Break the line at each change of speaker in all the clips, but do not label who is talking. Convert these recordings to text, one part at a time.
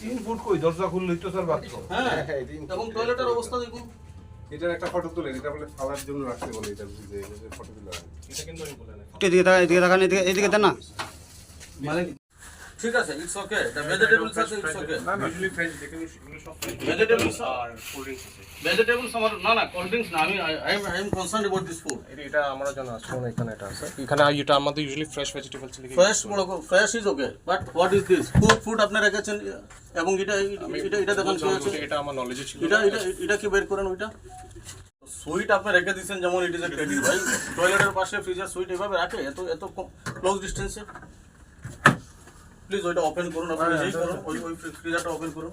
তিন ফুট কই? দরজা খুললেই তো স্যার বাথরুম
হ্যাঁ
হ্যাঁ,
এবং টয়লেটের অবস্থা দেখুন।
এটার একটা ফটো তুলেন এটা বলে ফালার জন্য রাখতে বলে এটা বুঝে ফটো তুলে রাখেন।
একটু এদিকে তাকান এদিকে তাকান এদিকে এদিকে দেন না।
মানে ঠিক আছে ইটস ওকে দ্য ভেজিটেবলস আছে ইটস ওকে
যেখানে এগুলো সব
ভেজিটেবলস
আর কোল্ড ড্রিঙ্কস আছে
ভেজিটেবলস আমার না না কোল্ড ড্রিঙ্কস না আমি I am I am concern about this food
এটা আমার জন্য আছে শোনো এখানে এটা আছে। এখানে এটা আমাদের ইউজুয়ালি ফ্রেশ ভেজিটেবলস লিখে
ফ্রেশ বড় fresh is okay but what is this food food আপনি রেখেছেন এবং এটা এটা এটা দেখুন কি আছে
এটা আমার নলেজে ছিল
এটা এটা এটা কি বের করেন ওইটা? সুইট আপনি রেখে দিয়েছেন যেমন ইট ইজ এ টেডি ভাই। টয়লেটের পাশে ফ্রিজের সুইট এভাবে রাখে এত এত ক্লোজ ডিস্টেন্সে প্লিজ ওইটা ওপেন করুন আপনি নিজেই করুন ওই ওই ফ্রিজারটা ওপেন করুন।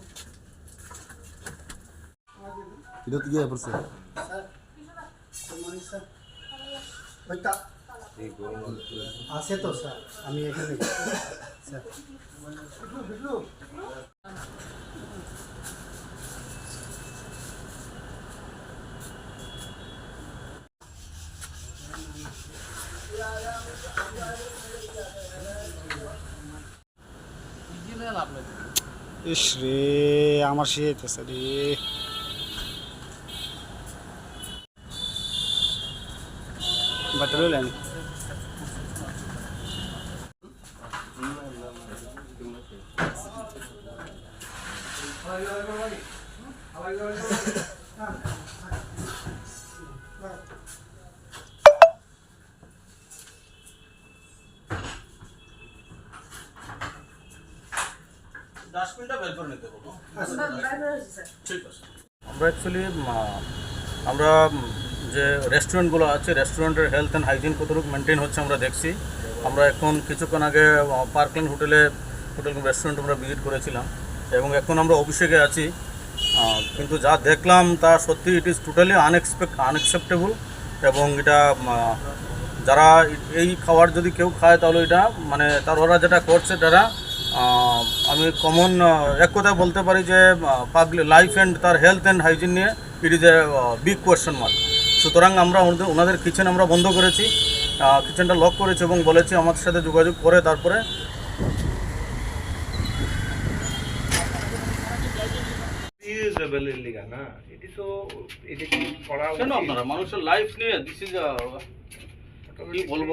আছে তো স্যার। আমি এখানে স্যার।
ইস রে আমার সে হইতেছে রে বাটা লইলেন
ডাস্টবিনটা বের করে নিতে বলব ঠিক আছে। আমরা অ্যাকচুয়ালি আমরা যে রেস্টুরেন্টগুলো আছে রেস্টুরেন্টের হেলথ অ্যান্ড হাইজিন কতটুকু মেনটেন হচ্ছে আমরা দেখছি। আমরা এখন কিছুক্ষণ আগে পার্কল্যান্ড হোটেলে হোটেল রেস্টুরেন্ট আমরা ভিজিট করেছিলাম। এবং এখন আমরা অভিষেকে আছি। কিন্তু যা দেখলাম তা সত্যি it is totally unexpect unacceptable এবং এটা যারা এই খাবার যদি কেউ খায় তাহলে এটা মানে তার ওরা যেটা করছে তারা আমি কমন এক কথায় বলতে পারি যে পাবলিক লাইফ অ্যান্ড তার হেলথ অ্যান্ড হাইজিন নিয়ে it is a big question mark সুতরাং আমরা ওনাদের ওনাদের কিচেন আমরা বন্ধ করেছি কিচেনটা লক করেছি এবং বলেছি আমাদের সাথে যোগাযোগ করে তারপরে কেন আপনারা? মানুষের লাইফ নিয়ে দিস ইজ কি বলব?